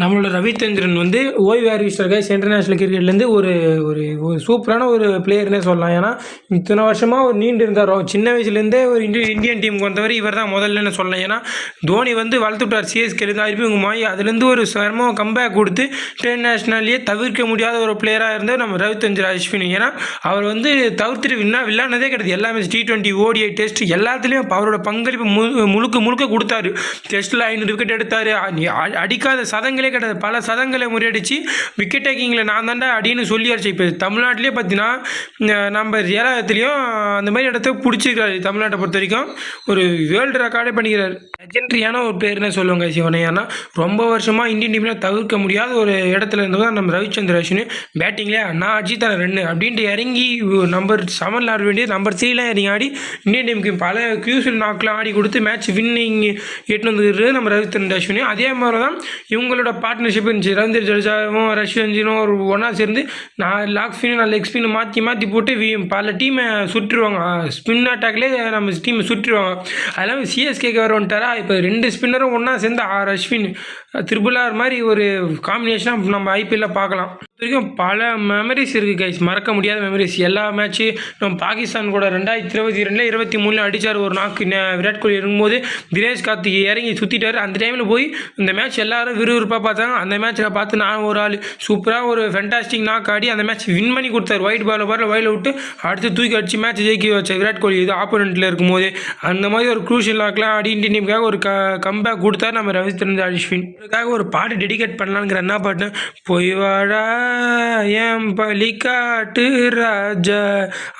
நம்மளோட ரவிச்சந்திரன் வந்து ஓய்வு அறிவிச்சிருக்க இன்டர்நேஷ்னல் கிரிக்கெட்லேருந்து ஒரு ஒரு ஒரு சூப்பரான ஒரு பிளேயர்னே சொல்லலாம். ஏன்னா இத்தனை வருஷமாக ஒரு நீண்டு இருந்தார் சின்ன வயசுலேருந்தே ஒரு இந்திய இந்தியன் டீமுக்கு வந்தவர் இவர் தான் முதல்லன்னு சொல்லலாம். ஏன்னா தோனி வந்து வளர்த்து விட்டார் சிஎஸ்கே இருந்து உங்கள் மாய் அதுலேருந்து ஒரு சிரமம் கம்பேக் கொடுத்து இன்டர்நேஷ்னல்லையே தவிர்க்க முடியாத ஒரு பிளேயராக இருந்தார் நம்ம ரவிச்சந்திர அஸ்வினி. ஏன்னா அவர் வந்து தவிர்த்துட்டு வின்னா விளையாடுனதே கிடையாது. எல்லாமே டி ட்வெண்ட்டி ஓடிஐ டெஸ்ட் எல்லாத்துலேயும் அவரோட பங்களிப்பு முழுக்க முழுக்க கொடுத்தாரு. டெஸ்ட்டில் ஐநூறு விக்கெட் எடுத்தார். அடிக்காத சதங்களே கிடையாது பல சதங்களை முறியடிச்சு விக்கெட் டேக்கிங்கில் நான் தாண்டா சொல்லி சொல்லியாச்சு இப்போ தமிழ்நாட்டிலே பார்த்தீங்கன்னா நம்ம ஏழாயிரத்துலேயும் அந்த மாதிரி இடத்த பிடிச்சிருக்காரு தமிழ்நாட்டை பொறுத்த வரைக்கும். ஒரு வேர்ல்டு ரெக்கார்டே பண்ணிக்கிறார். லெஜெண்ட்ரியான ஒரு பேர்னே சொல்லுவாங்க சிவனை. ஏன்னா ரொம்ப வருஷமாக இந்தியன் டீமில் தவிர்க்க முடியாத ஒரு இடத்துல இருந்து தான் நம்ம ரவிச்சந்திர அஸ்வின். பேட்டிங்லேயே நான் அஜித் தரேன் ரெண்டு அப்படின்ட்டு இறங்கி நம்பர் செவனில் ஆட வேண்டியது நம்பர் த்ரீலாம் இறங்கி ஆடி இந்தியன் டீமுக்கு பல கியூசில் நாக்கெலாம் ஆடி கொடுத்து மேட்ச் வின்னிங் எட்டு வந்துருது நம்ம ரவிச்சந்திர அஸ்வின். அதே மாதிரி தான் இவங்களோட பார்ட்னர்ஷிப் இருந்துச்சு ரவீந்திர ஜடேஜாவும் ரஷ்யஞ்சினும் ஒரு ஒன்றா சேர்ந்து நான் லாக் ஸ்பின் நான் லெக் ஸ்பின் மாற்றி மாற்றி போட்டு வி- பல டீமை சுட்டுருவாங்க ஸ்பின் அட்டாக்லேயே நம்ம டீமை சுட்டுருவாங்க அதெல்லாம் சிஎஸ்கேக்கு வர வந்துட்டாரா? இப்போ ரெண்டு ஸ்பின்னரும் ஒன்றா சேர்ந்து ஆர் அஸ்வின் ஆர் மாதிரி ஒரு காம்பினேஷனாக நம்ம ஐபிஎல்ல பார்க்கலாம். வரைக்கும் பல மெமரிஸ் இருக்குது கைஸ் மறக்க முடியாத மெமரிஸ் எல்லா மேட்ச்சு நம்ம பாகிஸ்தான் கூட ரெண்டாயிரத்தி இருபத்தி ரெண்டில் இருபத்தி மூணில் அடித்தார் ஒரு நாக்கு. விராட் கோலி இருக்கும்போது தினேஷ் கார்த்திக் இறங்கி சுற்றிட்டாரு அந்த டைமில் போய் இந்த மேட்ச் எல்லாரும் விறுவிறுப்பாக பார்த்தாங்க. அந்த மேட்ச்சில் பார்த்து நான் ஒரு ஆள் சூப்பராக ஒரு ஃபென்டாஸ்டிக் நாக் ஆடி அந்த மேட்ச் வின் பண்ணி கொடுத்தாரு. ஒயிட் பால் பாரில் வயலில் விட்டு அடுத்து தூக்கி அடித்து மேட்ச் ஜெயிக்க வச்ச விராட் கோலி இது ஆப்போனண்ட்டில் இருக்கும்போது. அந்த மாதிரி ஒரு க்ரூஷியல் நாக்லாம் ஆடி இந்தியன் டீமுக்காக ஒரு க கம்பேக் கொடுத்தார் நம்ம ரவிச்சந்திரன் அஸ்வின் அதுக்காக ஒரு பாட்டு டெடிகேட் பண்ணலாங்கிற என்ன பாட்டு பொய்வாடா என் பலிக்காட்டு ராஜா.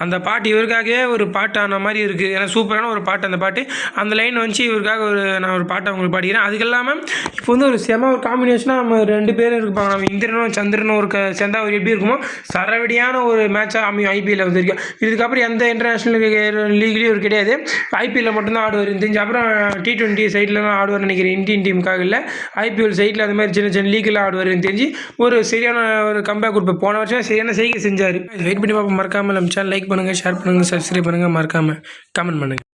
அந்த பாட்டு இவருக்காகவே ஒரு பாட்டான மாதிரி இருக்குது ஏன்னா சூப்பரான ஒரு பாட்டு அந்த பாட்டு. அந்த லைன் வந்து இவருக்காக ஒரு நான் ஒரு பாட்டை அவங்களுக்கு பாடிக்கிறேன். அதுக்கு இல்லாமல் இப்போ வந்து ஒரு செம ஒரு காம்பினேஷனாக நம்ம ரெண்டு பேரும் இருப்பாங்க நம்ம இந்திரனும் சந்திரனும் ஒரு சேர்ந்தா ஒரு எப்படி இருக்குமோ சரவடியான ஒரு மேட்சாக அமையும் ஐபிஎல் வந்திருக்கும் இதுக்கப்புறம் எந்த இன்டர்நேஷ்னல் லீக்லேயும் ஒரு கிடையாது. ஐபிஎல்லில் மட்டும்தான் ஆடுவார். தெரிஞ்சு அப்புறம் டி டுவெண்ட்டி சைட்லலாம் ஆடுவார் நினைக்கிறேன். இந்தியன் டீமுக்காக இல்லை. ஐபிஎல் சைட்டில் அந்த மாதிரி சின்ன சின்ன லீக்கில் ஆடுவார் தெரிஞ்சு ஒரு சரியான ஒரு கம்பேக் கொடுப்பேன் போன வருஷம் சரியான செய்கை செஞ்சார்? வெயிட் பண்ணி பார்ப்போம். மறக்காமல் நம்ம சேனல் லைக் பண்ணுங்கள் ஷேர் பண்ணுங்கள் சப்ஸ்கிரைப் பண்ணுங்கள் மறக்காமல் கமெண்ட் பண்ணுங்கள்